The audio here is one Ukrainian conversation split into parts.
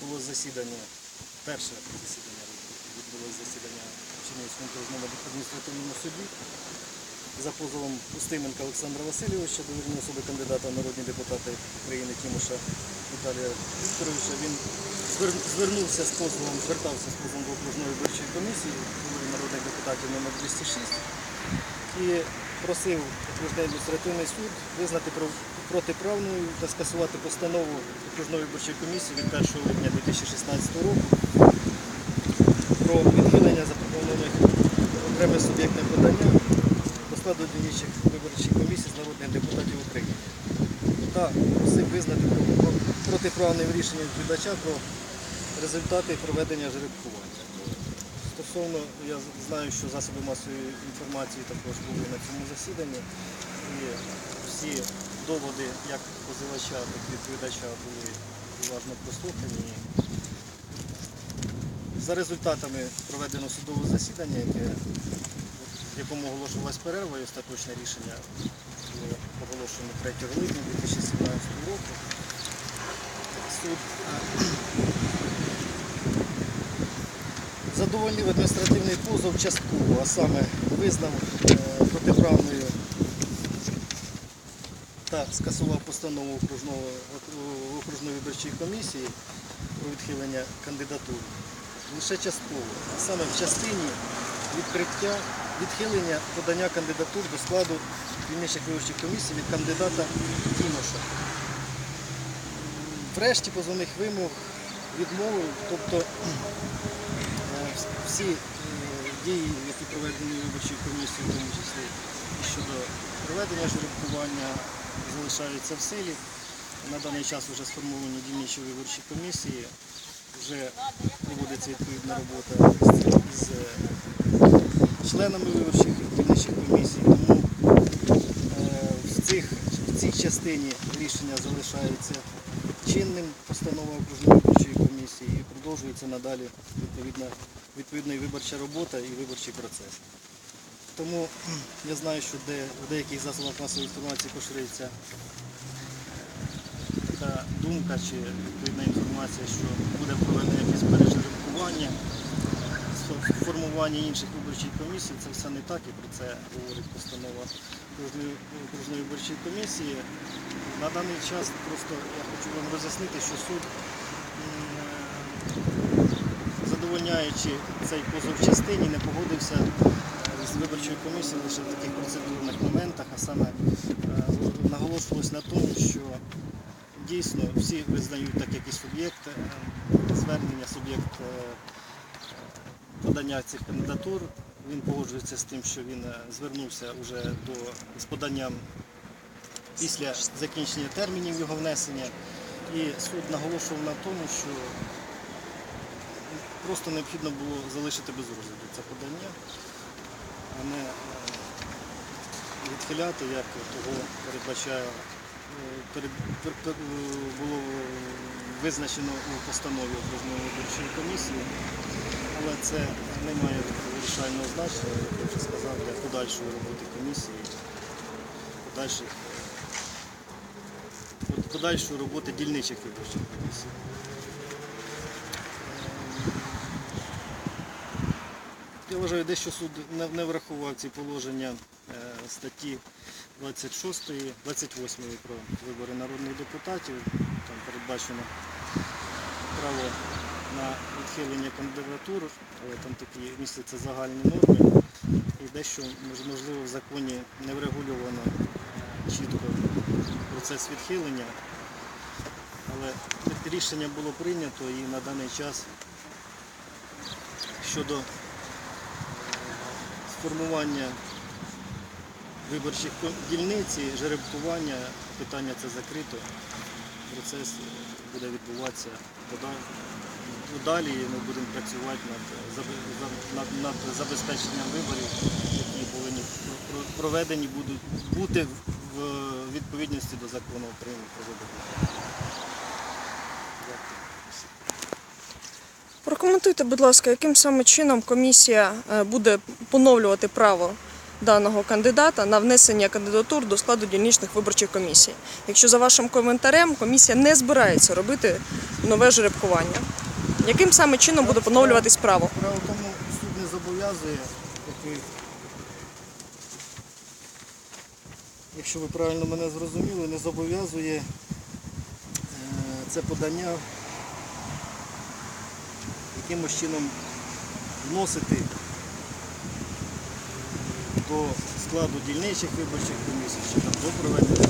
відбулось засідання, перше засідання відбулось засідання в Чернігівському адміністративному суді за позовом Устименка Олександра Васильовича, довірної особи кандидата в народні депутати України Тімоша Віталія Вікторовича. Він звернувся з позовом, звертався з позовом до окружної виборчої комісії народних депутатів номер 206 і просив окружний адміністративний суд визнати протиправною та скасувати постанову окружної виборчої комісії від 1 липня 2016 року про відхилення запропонованих окремих суб'єктів подання до складу дільничих виборчих комісій з народних депутатів України та просив визнати про- про- протиправним рішенням відповідача про результати проведення жеребкування. Стосовно, я знаю, що засоби масової інформації також були на цьому засіданні, і всі доводи як позивача, так і відповідача були уважно прослухані. За результатами проведеного судового засідання, яке, в якому оголошувалась перерва і остаточне рішення було оголошено 3 липня 2017 року, суд задовольнив адміністративний позов частково, а саме визнав е, протиправною та скасував постанову окружного, окружної виборчої комісії про відхилення кандидатури лише частково, а саме в частині відкриття відхилення подання кандидатур до складу дільничих виборчих комісій від кандидата Тімоша. Врешті позовних вимог відмовив, тобто е, всі е, дії, які проведені виборчою комісією, в тому числі щодо проведення жеребкування, залишаються в силі. На даний час вже сформовані дільничі виборчі комісії, вже проводиться відповідна робота з, членами виборчих дільничих комісій. Тому е, в, цих, в цій частині рішення залишається чинним постанова окружної виборчої комісії і продовжується надалі відповідна, відповідна виборча робота і виборчий процес. Тому я знаю, що де, в деяких засобах масової інформації поширюється така думка чи відповідна інформація, що буде проведено якесь пережеребкування, формування інших виборчих комісій. Це все не так і про це говорить постанова окружної виборчої комісії. На даний час просто я хочу вам роз'яснити, що суд, е, задовольняючи цей позов частині, не погодився е, з виборчою комісією лише в таких процедурних моментах, а саме е, наголошувалось на тому, що дійсно всі визнають так, як і суб'єкт е, звернення, суб'єкт е, подання цих кандидатур. Він погоджується з тим, що він звернувся вже до, з поданням після закінчення термінів його внесення. І суд наголошував на тому, що просто необхідно було залишити без розгляду це подання, а не е, відхиляти, як того передбачає, е, е, було визначено у постанові окружної виборчої комісії. Але це не має вирішального значення, як я вже сказав, для подальшої роботи комісії, подальших подальшої роботи дільничих виборчих комісій. Я вважаю, дещо суд не- врахував ці положення е, статті 26, 28 про вибори народних депутатів. Там передбачено право на відхилення кандидатур, але там такі містяться загальні норми. І дещо можливо в законі не врегульовано е, чітко процес відхилення. Але рішення було прийнято і на даний час щодо сформування виборчих дільниць і жеребкування, питання це закрито. Процес буде відбуватися далі і ми будемо працювати над, над, над забезпеченням виборів, які повинні пр- пр- проведені будуть бути в відповідності до закону України про вибори. Прокоментуйте, будь ласка, яким саме чином комісія е, буде поновлювати право даного кандидата на внесення кандидатур до складу дільничних виборчих комісій. Якщо за вашим коментарем комісія не збирається робити нове жеребкування, яким саме чином буде поновлюватись право? Справа в тому, суд не зобов'язує, якщо ви правильно мене зрозуміли, не зобов'язує е, це подання якимось чином вносити до складу дільничих виборчих комісій, чи там до проведення.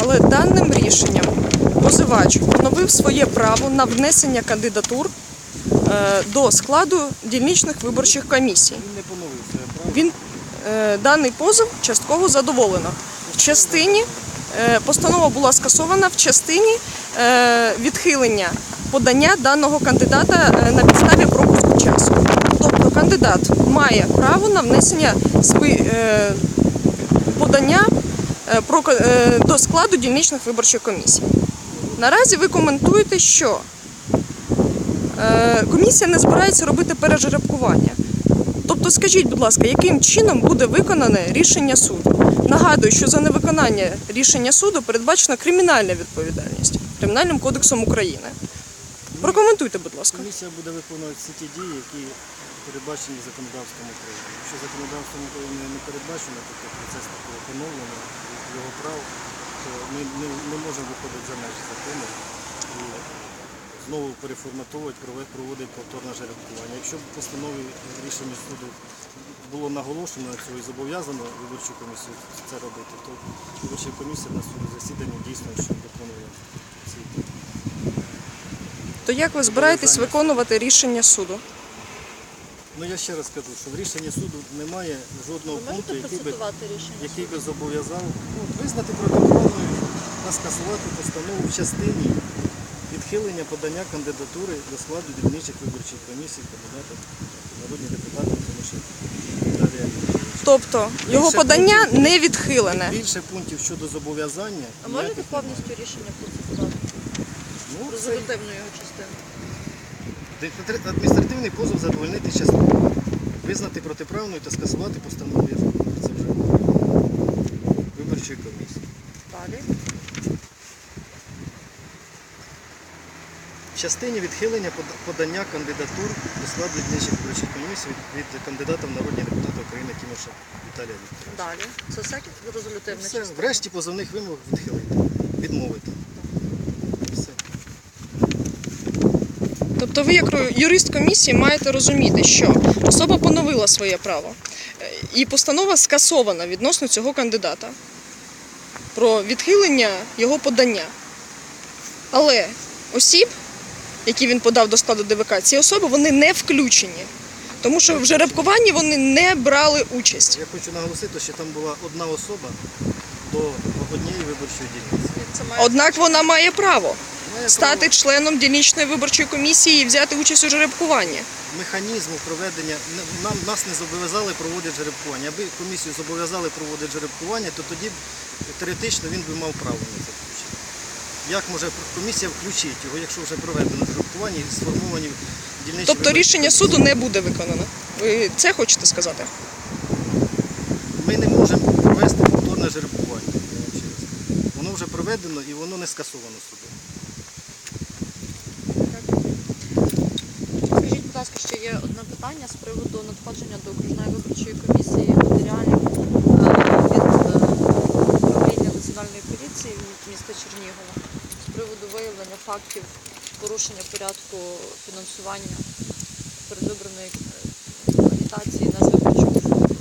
Але даним рішенням позивач поновив своє право на внесення кандидатур е, до складу дільничних виборчих комісій. Він не поновив своє право. Він е, даний позов частково задоволено. В частині постанова була скасована в частині е, відхилення подання даного кандидата е, на підставі пропуску часу. Тобто кандидат має право на внесення е, подання е, е, до складу дільничних виборчих комісій. Наразі ви коментуєте, що е, комісія не збирається робити пережеребкування. Тобто, скажіть, будь ласка, яким чином буде виконане рішення суду? Нагадую, що за невиконання рішення суду передбачена кримінальна відповідальність Кримінальним кодексом України. Прокоментуйте, будь ласка. Комісія буде виконувати всі ті дії, які передбачені законодавством України. Якщо законодавством України не передбачено тобто процес такого поновлення його прав, то ми не, можемо виходити за межі закону і знову переформатовувати, проводити повторне жеребкування. Якщо в постанові рішення суду було наголошено на цього і зобов'язано виборчу комісію це робити, то виборча комісія на своєму засіданні дійсно що виконує ці То як ви збираєтесь виконувати рішення суду? Ну я ще раз кажу, що в рішенні суду немає жодного пункту, який би, рішення? який би зобов'язав ну, визнати протиправною та скасувати постанову в частині відхилення подання кандидатури до складу дільничих виборчих комісій кандидата в народні Тобто його Більше подання пунктів. не відхилене. Більше пунктів щодо зобов'язання. А можете повністю рішення процесувати? немає. Ну, це Резолютивну його частину. адміністративний позов задовольнити частину. Визнати протиправною та скасувати постанову. Це вже виборчої комісії. Далі. В частині відхилення подання кандидатур до складу дільничих виборчих комісій від, від кандидата в народні депутати України Тимоша Віталія Вікторовича. Далі. Це все резолютивна Все, частина. врешті позовних вимог відхилити, відмовити. Все. Тобто ви, як юрист комісії, маєте розуміти, що особа поновила своє право, е, і постанова скасована відносно цього кандидата про відхилення його подання. Але осіб, які він подав до складу ДВК, ці особи вони не включені, тому що в жеребкуванні вони не брали участь. Я хочу наголосити, що там була одна особа до однієї виборчої дільниці. Однак вона має право стати членом дільничної виборчої комісії і взяти участь у жеребкуванні. механізму проведення нам нас не зобов'язали проводити жеребкування. Аби комісію зобов'язали проводити жеребкування, то тоді теоретично він би мав право на це. Як може комісія включити його, якщо вже проведено жеребкування і сформовані дільничі Тобто виборчі рішення комісії? суду не буде виконано. Ви це хочете сказати? Ми не можемо провести повторне жеребкування. Воно вже проведено і воно не скасовано судом. Скажіть, будь ласка, ще є одне питання з приводу надходження до окружної виборчої комісії матеріалів е, від е, управління національної поліції міста Чернігова виявлення фактів порушення порядку фінансування передвиборної е, агітації на виборчого фонду,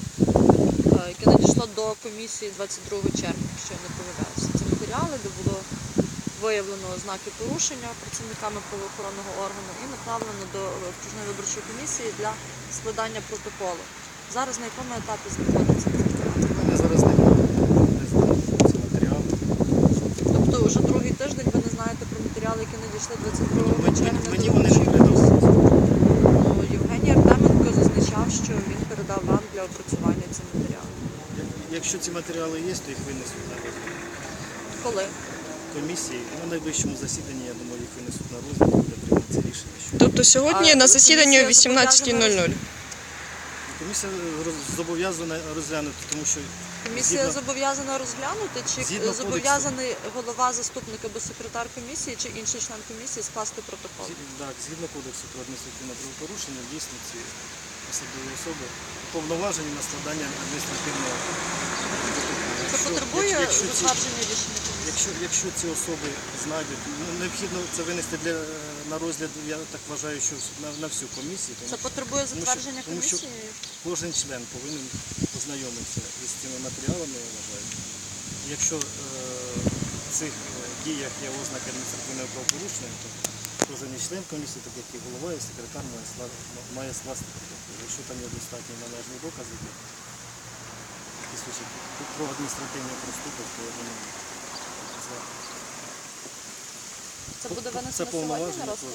е, яке надійшло до комісії 22 червня, якщо я не помиляюся. Це матеріали, де було виявлено ознаки порушення працівниками правоохоронного органу і направлено до окружної виборчої комісії для складання протоколу. Зараз на якому етапі знаходиться це? У мене зараз немає не знаю, ці матеріали. Тобто вже другий тиждень ви не знаєте про надійшли 22 Мені- червня. мені вони не передали. Ну, Євгеній Артеменко зазначав, що він передав вам для опрацювання ці матеріали. Якщо ці матеріали є, то їх винесуть на розгляд Коли? комісії. На найближчому засіданні, я думаю, їх винесуть на розгляд, буде прийнято це рішення. Що Тобто сьогодні А на засіданні о комісія 18.00. комісія роз- зобов'язана розглянути, тому що Комісія Згідно- зобов'язана розглянути, чи Згідно зобов'язаний голова, заступник або секретар комісії, чи інший член комісії скласти протокол? зі- так, згідно кодексу про адміністративне правопорушення, дійсно ці посадові особи повноважені на складання адміністративного протоколу. Це Якщо- потребує якщо- ці- затвердження рішення комісії? Якщо, якщо ці особи знайдуть, ну, необхідно це винести для, на розгляд, я так вважаю, що на, на всю комісію. Тому Це що потребує тому що- затвердження тому що- комісії? кожен член повинен ознайомитися із цими матеріалами, я вважаю. Якщо е, в цих е, діях є ознаки адміністративного правопорушення, то кожен із член комісії, так як і голова і секретар, має, склад- має скласти протокол. Якщо там є достатні належні докази, то про адміністративний проступок, то я думаю, це Це буде це винесено сьогодні на повноваження розгляд?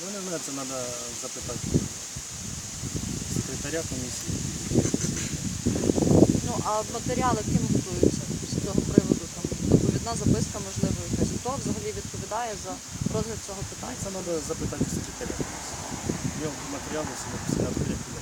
Ну, не знаю, це треба запитати секретаря комісії. Ну а матеріали ким готуються з цього приводу? Там доповідна записка, можливо, якась. Хто взагалі відповідає за розгляд цього питання? Це треба запитати у секретаря комісії. Є матеріали, написані як